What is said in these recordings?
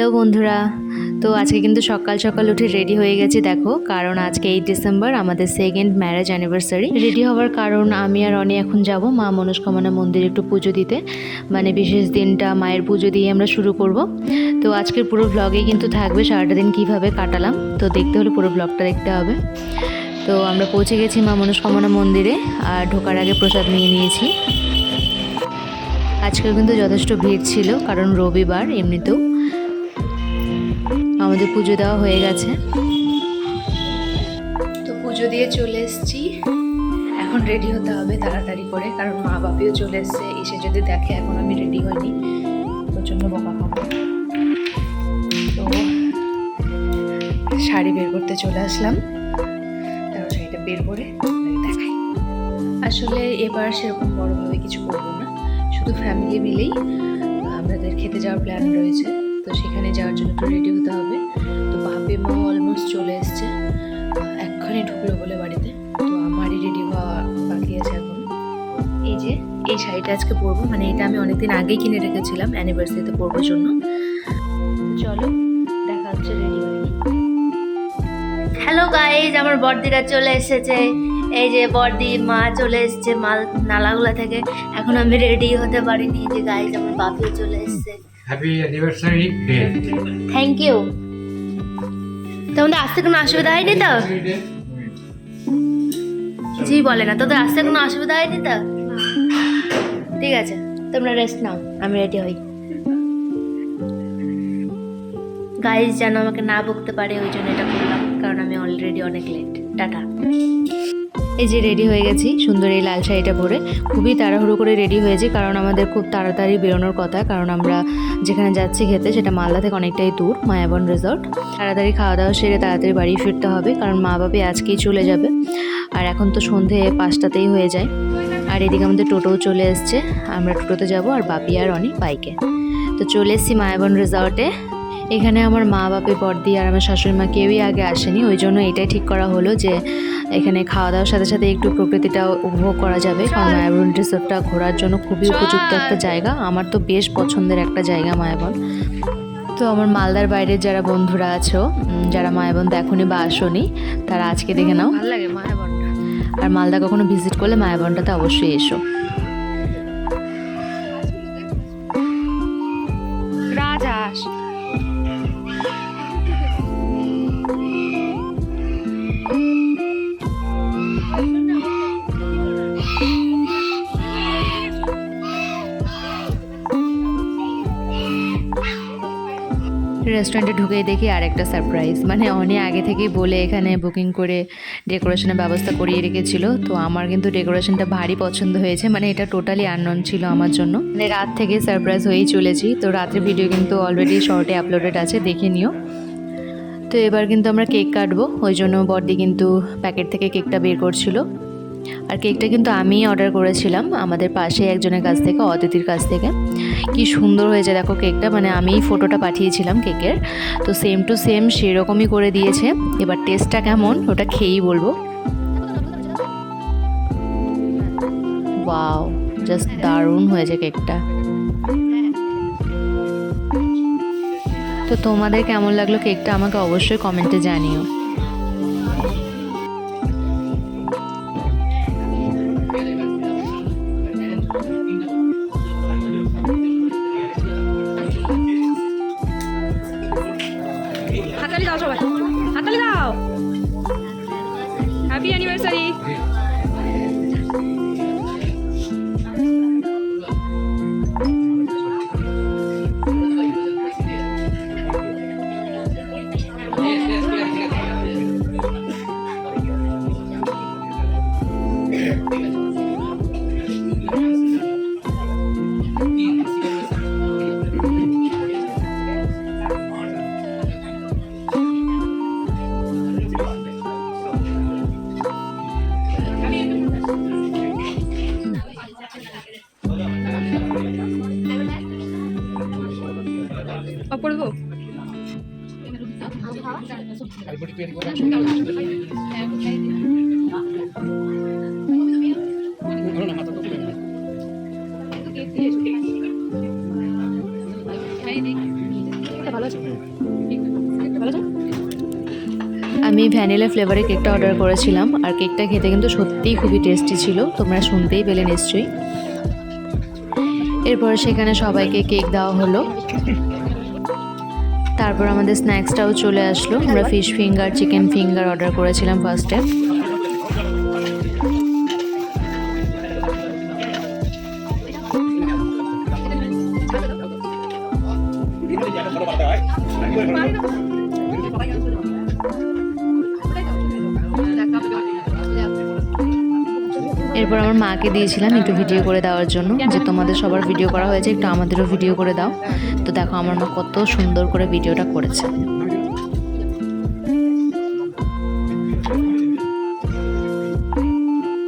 Hello বন্ধুরা, তো আজকে কিন্তু সকাল সকাল উঠে রেডি হয়ে গেছি, দেখো, কারণ আজকে এই ডিসেম্বর আমাদের সেকেন্ড ম্যারেজ অ্যানিভার্সারি রেডি হওয়ার কারণ আমি আর অনি এখন যাব মা মনস্কামনা মন্দিরে একটু পুজো দিতে। মানে বিশেষ দিনটা মায়ের পুজো দিয়ে আমরা শুরু করব। তো আজকের পুরো ব্লগে কিন্তু থাকবে, সারাটা দিন কীভাবে কাটালাম, তো দেখতে হলে পুরো ব্লগটা দেখতে হবে। তো আমরা পৌঁছে গেছি মা মনস্কামনা মন্দিরে, আর ঢোকার আগে প্রসাদ নিয়ে নিয়েছি। আজকেও কিন্তু যথেষ্ট ভিড় ছিল, কারণ রবিবার, এমনিতেও। আমাদের পুজো দেওয়া হয়ে গেছে। তো পুজো দিয়ে চলে এসেছি। এখন রেডি হতে হবে তাড়াতাড়ি করে, কারণ মা বাপিও চলে এসছে। এসে যদি দেখে এখন আমি রেডি হইনি প্রচণ্ড বকা খাব। তো শাড়ি বের করতে চলে আসলাম। তারপর শাড়িটা বের করে দেখাই। আসলে এবার সেরকম বড়োভাবে কিছু করব না। শুধু ফ্যামিলি মিলেই আমাদের খেতে যাওয়ার প্ল্যান রয়েছে। তো সেখানে যাওয়ার জন্য একটু রেডি হতে হবে। তো অলমোস্ট চলে এসছে। আহ, এক্ষুনি ঢুকলো বলে বাড়িতে। তো আমারই রেডি হওয়া বাকি আছে এখন। এই যে এই শাড়িটা আজকে পরবো। মানে এটা আমি অনেকদিন আগেই কিনে রেখেছিলাম অ্যানিভার্সারিতে পরবার জন্য। চলো দেখা হচ্ছে রেডি হ্যালো গাইজ আমার বর্দিরা চলে এসেছে। এই যে বর্দি মা চলে এসেছে মাল নালাগুলা থেকে। এখন আমি রেডি হতে পারিনি যে গাইজ আমার বাপিও চলে এসেছে। হ্যাপি অ্যানিভার্সারি থ্যাংক ইউ তোমাদের আসতে কোনো অসুবিধা হয়নি তো? জি, বলে না, তোদের আসতে কোনো অসুবিধা হয়নি তো? ঠিক আছে, তোমরা রেস্ট নাও, আমি রেডি হই। গাইজ যেন আমাকে না বকতে পারে, ওই জন্য এটা করলাম, কারণ আমি অলরেডি অনেক লেট টাটা। এই যে রেডি হয়ে গেছি, সুন্দর এই লাল শাড়িটা পরে। খুবই তাড়াহুড়ো করে রেডি হয়েছি, কারণ আমাদের খুব তাড়াতাড়ি বেরোনোর কথা, কারণ আমরা যেখানে যাচ্ছি খেতে, সেটা মালদা থেকে অনেকটাই দূর, মায়াবন রিসর্ট তাড়াতাড়ি খাওয়া দাওয়া সেরে তাড়াতাড়ি বাড়ি ফিরতে হবে, কারণ মা বাবা আজকেই চলে যাবে। আর এখন তো সন্ধে পাঁচটাতেই হয়ে যায়। আর এদিকে আমাদের টোটোও চলে এসছে, আমরা টোটোতে যাব, আর বাপি আর অনেক বাইকে তো চলে এসেছি মায়াবন রিসর্টে এখানে আমার মা বাপি বর্দি আর আমার শাশুড়ি মা কেউই আগে আসেনি ওই জন্য এটাই ঠিক করা হলো যে এখানে খাওয়া দাওয়ার সাথে সাথে একটু প্রকৃতিটা উপভোগ করা যাবে কারণ মায়াবন রিসোর্টটা ঘোরার জন্য খুবই উপযুক্ত একটা জায়গা আমার তো বেশ পছন্দের একটা জায়গা মায়াবন। তো আমার মালদার বাইরের যারা বন্ধুরা আছো যারা মায়াবন দেখনি বা আসনি তারা আজকে দেখে নাও। ভালো লাগে মায়াবনটা। আর মালদা কখনো ভিজিট করলে মায়াবনটাতে অবশ্যই এসো। রাজহাঁস। রেস্টুরেন্টে ঢুকেই দেখি আরেকটা সারপ্রাইজ মানে অনেক আগে থেকেই বলে এখানে বুকিং করে ডেকোরেশনের ব্যবস্থা করিয়ে রেখেছিল। তো আমার কিন্তু ডেকোরেশনটা ভারী পছন্দ হয়েছে। মানে এটা টোটালি আননন ছিল আমার জন্য। মানে রাত থেকে সারপ্রাইজ হয়েই চলেছি। তো রাতের ভিডিও কিন্তু অলরেডি শর্টে আপলোডেড আছে, দেখে নিও। তো এবার কিন্তু আমরা কেক কাটবো। ওই জন্য বর্দি কিন্তু প্যাকেট থেকে কেকটা বের করছিল। আর কেকটা কিন্তু আমিই অর্ডার করেছিলাম, আমাদের পাশে একজনের কাছ থেকে, অতিথির কাছ থেকে। কি সুন্দর হয়েছে দেখো কেকটা মানে আমিই ফটোটা পাঠিয়েছিলাম কেকের। তো সেম টু সেম সেরকমই করে দিয়েছে, এবার টেস্টটা কেমন ওটা খেয়েই বলব। ওয়াও জাস্ট দারুণ হয়েছে কেকটা। তো তোমাদের কেমন লাগল কেকটা আমাকে অবশ্যই কমেন্টে জানিও। হ্যাপি অ্যানিভার্সারি অপূর্ব আমি ভ্যানিলা ফ্লেভারের কেকটা অর্ডার করেছিলাম, আর কেকটা খেতে কিন্তু সত্যিই খুবই টেস্টি ছিল, তোমরা শুনতেই পেলে নিশ্চয়ই। এরপর সেখানে সবাইকে কেক দেওয়া হলো। তারপর আমাদের স্ন্যাক্সটাও চলে আসলো। আমরা fish finger chicken finger order করেছিলাম ফার্স্টে এরপর আমার মাকে দিয়েছিলাম একটু ভিডিও করে দেওয়ার জন্য, যে তোমাদের সবার ভিডিও করা হয়েছে, একটু আমাদেরও ভিডিও করে দাও। তো দেখো আমার মা কত সুন্দর করে ভিডিওটা করেছে।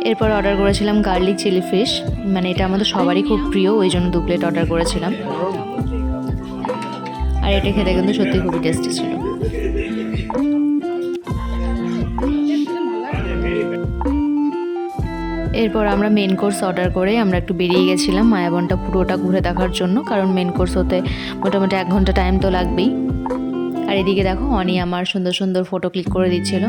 এরপর অর্ডার করেছিলাম গার্লিক চিলি ফিশ মানে এটা আমাদের সবারই খুব প্রিয়, ওই জন্য দু প্লেট অর্ডার করেছিলাম। আর এটা খেতে কিন্তু সত্যি খুবই টেস্টি ছিল। এরপর আমরা মেন কোর্স অর্ডার করে আমরা একটু বেরিয়ে গেছিলাম মায়াবনটা পুরোটা ঘুরে দেখার জন্য কারণ মেন কোর্স হতে মোটামুটি এক ঘণ্টা টাইম তো লাগবেই। আর এদিকে দেখো অনি আমার সুন্দর সুন্দর ফটো ক্লিক করে দিচ্ছিল।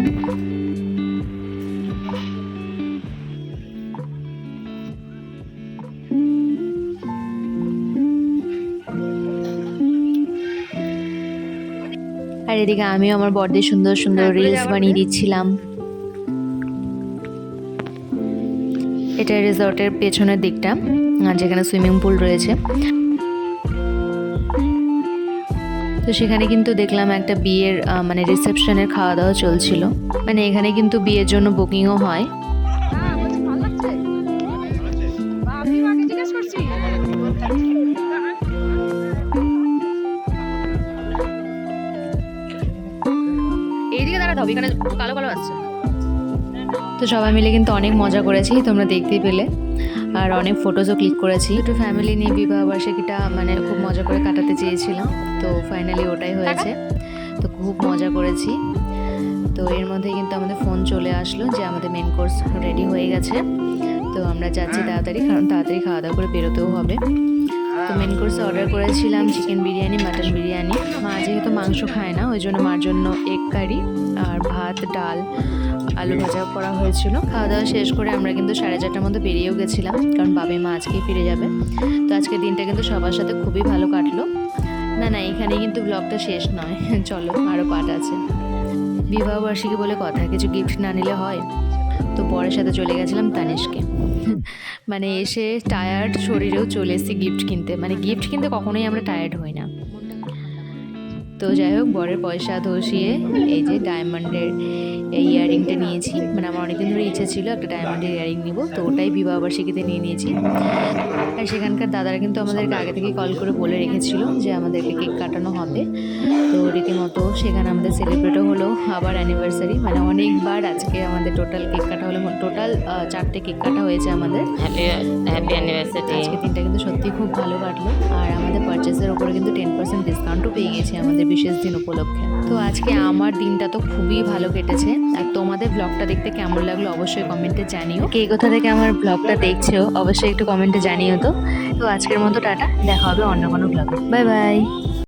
আর এদিকে আমিও আমার বড়দের সুন্দর সুন্দর রিলস বানিয়ে দিচ্ছিলাম। এটা রিসর্টের পেছনের দিকটা যেখানে সুইমিং পুল রয়েছে। তো সেখানে কিন্তু দেখলাম একটা বিয়ের মানে রিসেপশনের খাওয়া দাওয়া চলছিল। মানে এখানে কিন্তু বিয়ের জন্য বুকিংও হয়। এইদিকে দাঁড়াতে হবে, এখানে কালো কালো আসছে তো সবাই মিলে কিন্তু অনেক মজা করেছি, তোমরা দেখতেই পেলে। আর অনেক ফটোজও ক্লিক করেছি। একটু ফ্যামিলি নিয়ে বিবাহ বার্ষিকীটা মানে খুব মজা করে কাটাতে চেয়েছিলাম। তো ফাইনালি ওটাই হয়েছে। তো খুব মজা করেছি। তো এর মধ্যে কিন্তু আমাদের ফোন চলে আসলো যে আমাদের মেন কোর্স রেডি হয়ে গেছে। তো আমরা যাচ্ছি তাড়াতাড়ি, কারণ তাড়াতাড়ি খাওয়া দাওয়া করে বেরোতেও হবে। তো মেন কোর্সে অর্ডার করেছিলাম চিকেন বিরিয়ানি মাটন বিরিয়ানি। মা যেহেতু মাংস খায় না, ওই জন্য মার জন্য এগ কারি আর ভাত, ডাল আলু ভাজা করা হয়েছিল। খাওয়া দাওয়া শেষ করে আমরা কিন্তু সাড়ে চারটার মধ্যে বেরিয়েও গেছিলাম, কারণ বাবি মা আজকেই ফিরে যাবে। তো আজকের দিনটা কিন্তু সবার সাথে খুবই ভালো কাটলো। না না এখানে কিন্তু ব্লগটা শেষ নয়। চলো আরও পার্ট আছে। বিবাহবার্ষিকী বলে কথা, কিছু গিফট না নিলে হয়। তো বরের সাথে চলে গেছিলাম তানিশকে মানে এসে টায়ার্ড শরীরেও চলে এসেছি গিফট কিনতে। মানে গিফট কিনতে কখনোই আমরা টায়ার্ড হই না। তো যাই হোক বরের পয়সা ধসিয়ে এই যে ডায়মন্ডের এই ইয়াররিংটা নিয়েছি। মানে আমার অনেকদিন ধরে ইচ্ছে ছিল একটা ডায়মন্ডের ইয়াররিং নিব তো ওটাই বিবাহবার্ষিকীতে নিয়ে নিয়েছি। আর সেখানকার দাদারা কিন্তু আমাদেরকে আগে থেকে কল করে বলে রেখেছিল যে আমাদেরকে কেক কাটানো হবে। তো রীতিমতো সেখানে আমাদের সেলিব্রেটও হলো আবার অ্যানিভার্সারি মানে অনেকবার আজকে আমাদের টোটাল কেক কাটা হলো টোটাল চারটে কেক কাটা হয়েছে আমাদের। হ্যাপি হ্যাপি অ্যানিভার্সারি আজকে দিনটা কিন্তু সত্যি খুব ভালো কাটলো আর আমাদের পারচেসের ওপরে কিন্তু টেন পার্সেন্ট ডিসকাউন্টও পেয়ে গেছি আমাদের বিশেষ দিন উপলক্ষে। তো আজকে আমার দিনটা তো খুবই ভালো কেটেছে। আর তোমাদের ব্লগটা দেখতে কেমন লাগল অবশ্যই কমেন্টে জানিও। কে কোথা থেকে আমার ব্লগটা দেখছ, অবশ্যই একটু কমেন্টে জানিও তো। তো আজকের মতো টাটা, দেখা হবে অন্য কোনো ব্লগে বাই বাই